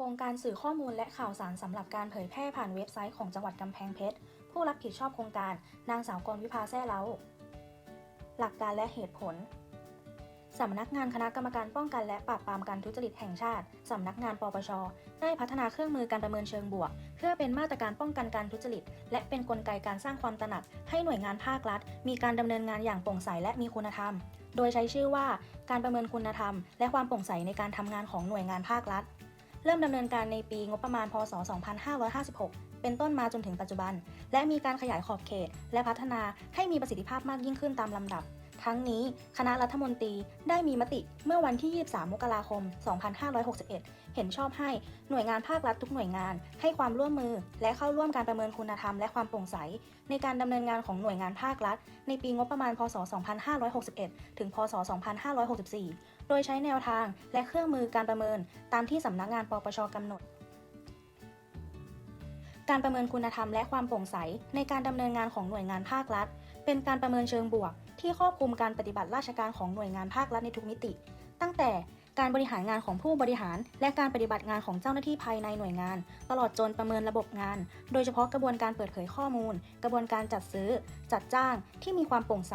ครงการสื่อข้อมูลและข่าวสารสำหรับการเผยแพร่ผ่านเว็บไซต์ของจังหวัดกำแพงเพชร ผู้รับผิดชอบโครงการนางสาวกรวิภาแซ่เล้า หลักการและเหตุผลสำนักงานคณะกรรมการป้องกันและปราบปรามการทุจริตแห่งชาติ สำนักงานปปช ได้พัฒนาเครื่องมือการประเมินเชิงบวก เพื่อเป็นมาตรการป้องกันการทุจริต และเป็นกลไกการสร้างความตระหนัก ให้หน่วยงานภาครัฐ มีการดำเนินงานอย่างโปร่งใสและมีคุณธรรม โดยใช้ชื่อว่า การประเมินคุณธรรม และความโปร่งใสในการทำงานของหน่วยงานภาครัฐ เริ่มดำเนินการในปีงบประมาณพศ 2556 เป็นต้นมาจนถึงปัจจุบัน และมีการขยายขอบเขต และพัฒนาให้มีประสิทธิภาพมากยิ่งขึ้นตามลำดับ ทั้งนี้คณะรัฐมนตรีได้มีมติเมื่อวันที่ 23 มกราคม 2561 เห็นชอบให้หน่วยงานภาครัฐทุกหน่วยงาน ให้ความร่วมมือ และเข้าร่วมการประเมินคุณธรรมและความโปร่งใส ในการดำเนินงานของหน่วยงานภาครัฐ ในปีงบประมาณ พศ 2561 ถึง พศ 2564 โดยใช้แนวทางและเครื่องมือการประเมินตามที่สำนักงานปปชกำหนด การประเมินคุณธรรมและความโปร่งใสในการดำเนินงานของหน่วยงานภาครัฐ เป็นการประเมินเชิงบวก ที่ครอบคลุมการปฏิบัติราชการของหน่วยงานภาครัฐในทุกมิติ ตั้งแต่ การบริหารงานของผู้บริหาร และการปฏิบัติงานของเจ้าหน้าที่ภายในหน่วยงาน ตลอดจนประเมินระบบงาน โดยเฉพาะกระบวนการเปิดเผยข้อมูล กระบวนการจัดซื้อ จัดจ้างที่มีความโปร่งใส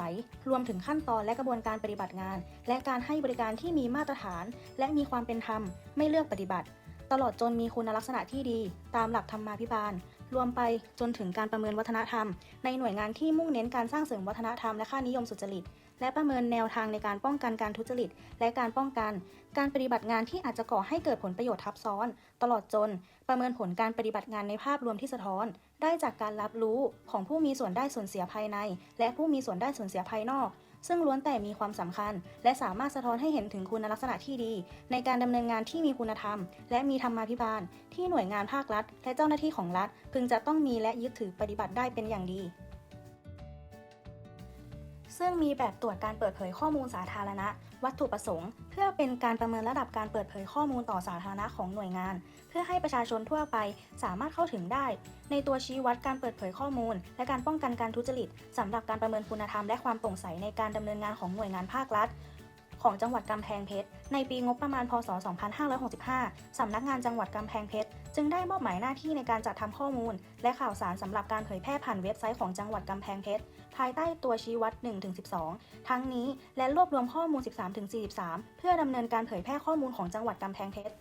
รวมถึงขั้นตอนและกระบวนการปฏิบัติงาน และการให้บริการที่มีมาตรฐาน และมีความเป็นธรรม ไม่เลือกปฏิบัติ ตลอดจนมีคุณลักษณะที่ดี ตามหลักธรรมาภิบาล รวมไปจนถึงการประเมินวัฒนธรรม ในหน่วยงานที่มุ่งเน้นการสร้างเสริมวัฒนธรรมและค่านิยมสุจริต และประเมินแนวทางในการป้องกันการทุจริต และการป้องกัน การปฏิบัติงานที่อาจจะก่อให้เกิดผลประโยชน์ทับซ้อน ตลอดจน ประเมินผลการปฏิบัติงานในภาพรวมที่สะท้อน ได้จากการรับรู้ของผู้มีส่วนได้ส่วนเสียภายใน และผู้มีส่วนได้ส่วนเสียภายนอก ซึ่งล้วนแต่มีความสำคัญ และสามารถสะท้อนให้เห็นถึงคุณลักษณะที่ดี ในการดำเนินงานที่มีคุณธรรม และมีธรรมาภิบาล ที่หน่วยงานภาครัฐ และเจ้าหน้าที่ของรัฐ พึงจะต้องมีและยึดถือปฏิบัติได้เป็นอย่างดี ซึ่งมีแบบตรวจการเปิดเผยข้อมูลสาธารณะ วัตถุประสงค์ เพื่อเป็นการประเมินระดับการเปิดเผยข้อมูลต่อสาธารณะของหน่วยงาน เพื่อให้ประชาชนทั่วไปสามารถเข้าถึงได้ ในตัวชี้วัดการเปิดเผยข้อมูล และการป้องกันการทุจริตสำหรับการประเมินคุณธรรมและความโปร่งใสในการดำเนินงานของหน่วยงานภาครัฐ ของจังหวัดกำแพงเพชร ในปีงบประมาณ พศ 2565 สำนักงานจังหวัดกำแพงเพชร จึงได้มอบหมายหน้าที่ในการจัดทำข้อมูล และข่าวสารสำหรับการเผยแพร่ผ่านเว็บไซต์ของจังหวัดกำแพงเพชร ภายใต้ตัวชี้วัด 1-12 ทั้งนี้และรวบรวมข้อมูล 13-43 เพื่อดำเนินการเผยแพร่ข้อมูลของจังหวัดกำแพงเพชร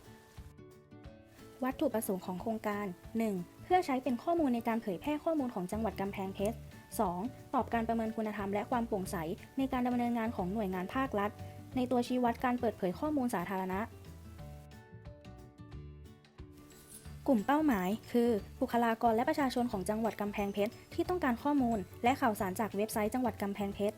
วัตถุประสงค์ของโครงการ 1. เพื่อใช้เป็นข้อมูลในการเผยแพร่ข้อมูลของจังหวัดกำแพงเพชร 2. ตอบการประเมินคุณธรรมและความโปร่งใส ในการดำเนินงานของหน่วยงานภาครัฐ ในตัวชี้วัดการเปิดเผยข้อมูลสาธารณะ กลุ่มเป้าหมาย คือ บุคลากรและประชาชนของจังหวัดกำแพงเพชรที่ต้องการข้อมูล และข่าวสารจากเว็บไซต์จังหวัดกำแพงเพชร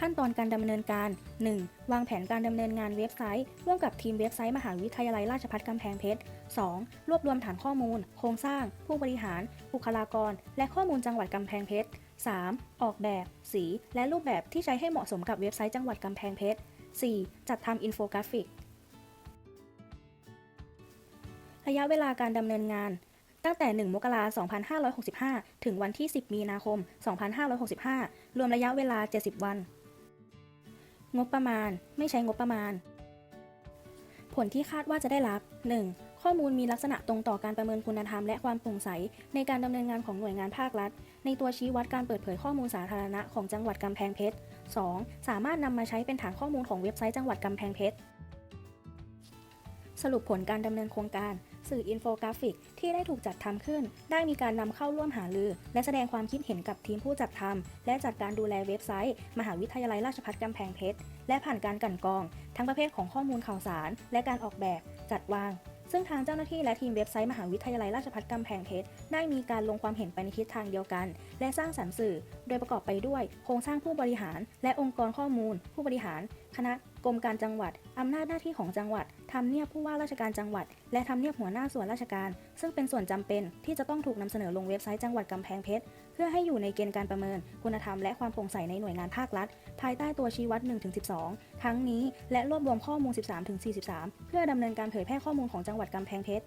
ขั้นตอนการดำเนินการ 1. วางแผนการดำเนินงานเว็บไซต์ ร่วมกับทีมเว็บไซต์มหาวิทยาลัยราชภัฏกำแพงเพชร 2. รวบรวมฐานข้อมูล โครงสร้าง ผู้บริหาร บุคลากร และข้อมูลจังหวัดกำแพงเพชร 3. ออกแบบ สี และรูปแบบที่ใช้ให้เหมาะสมกับเว็บไซต์จังหวัดกำแพงเพชร 4. จัดทำอินโฟกราฟิก ระยะเวลาการดำเนินงาน ตั้งแต่ 1 มกราคม 2565 ถึงวันที่ 10 มีนาคม 2565 รวมระยะเวลา 70 วัน งบประมาณ ไม่ใช้งบประมาณ ผลที่คาดว่าจะได้รับ 1. ข้อมูลมีลักษณะตรงต่อการประเมินคุณธรรมและความโปร่งใส ในการดำเนินงานของหน่วยงานภาครัฐ ในตัวชี้วัดการเปิดเผยข้อมูลสาธารณะของจังหวัดกำแพงเพชร 2. สามารถนำมาใช้เป็นฐานข้อมูลของเว็บไซต์จังหวัดกำแพงเพชร สรุปผลการดำเนินโครงการ สื่ออินโฟกราฟิก ที่ได้ถูกจัดทำขึ้น ได้มีการนำเข้าร่วมหารือ และแสดงความคิดเห็นกับทีมผู้จัดทำและจัดการดูแลเว็บไซต์ มหาวิทยาลัยราชภัฏกำแพงเพชร และผ่านการกันกรอง ทั้งประเภทของข้อมูลข่าวสาร และการออกแบบ จัดวาง ซึ่งทางเจ้าหน้าที่และทีมเว็บไซต์มหาวิทยาลัยราชภัฏกำแพงเพชรได้มีการลงความเห็นไปในทิศทางเดียวกัน และสร้างสรรค์สื่อ โดยประกอบไปด้วย โครงสร้างผู้บริหาร และองค์กรข้อมูล ผู้บริหาร คณะกรมการจังหวัด อำนาจหน้าที่ของจังหวัดทำเนียบผู้ว่าราชการจังหวัด และทำเนียบหัวหน้าส่วนราชการ ซึ่งเป็นส่วนจำเป็นที่จะต้องถูกนำเสนอลงเว็บไซต์จังหวัดกำแพงเพชร เพื่อให้อยู่ในเกณฑ์การประเมิน คุณธรรมและความโปร่งใสในหน่วยงานภาครัฐ ภายใต้ตัวชี้วัด 1-12 ทั้งนี้และรวบรวมข้อมูล 13-43 เพื่อดำเนินการเผยแพร่ข้อมูลของจังหวัดกำแพงเพชร